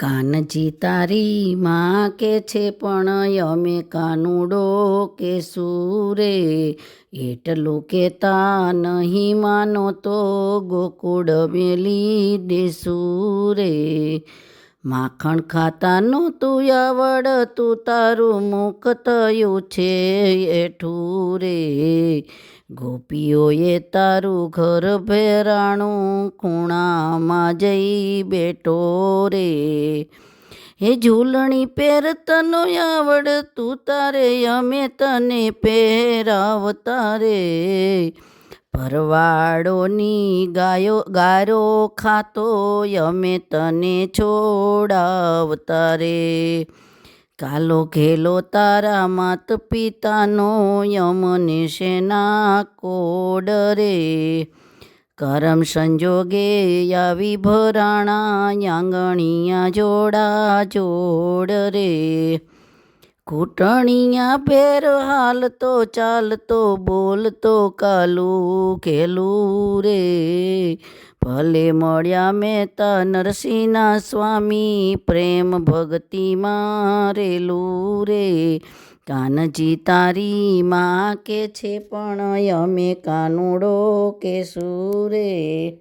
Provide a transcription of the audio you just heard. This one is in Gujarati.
કાનજી તારી માં કે છે પણ અમે કાનુડો કે સુરે? એટલું કેતા નહીં માનો તો ગોકુળ મેલી દેસું રે. માખણ ખાતા નહોતું આવડતું તારું મુખ થયું છે એઠું રે. ગોપીઓએ તારું ઘર ભેરાણું ખૂણામાં જઈ બેઠો રે. હે ઝૂલણી પહેરતનો આવડતું તારે અમે તને પહેરાવતા રે. ભરવાડોની ગાયો, ગારો ખાતો, અમે તને છોડાવતા રે. કાલો ઘેલો તારા માત પિતાનો યમને શેના કોડ રે. કરમ સંજોગે આવી ભરાણા આંગણિયા જોડા જોડ રે. ઘૂંટણિયા પેર હાલતો ચાલતો બોલતો કાલું ઘેલું રે. ભલે મળ્યા મહેતા નરસિંહના સ્વામી, પ્રેમ ભક્તિ મારેલું રે. કાનજી તારી માં કે છે પણ અમે કાનુડો કે સુરે?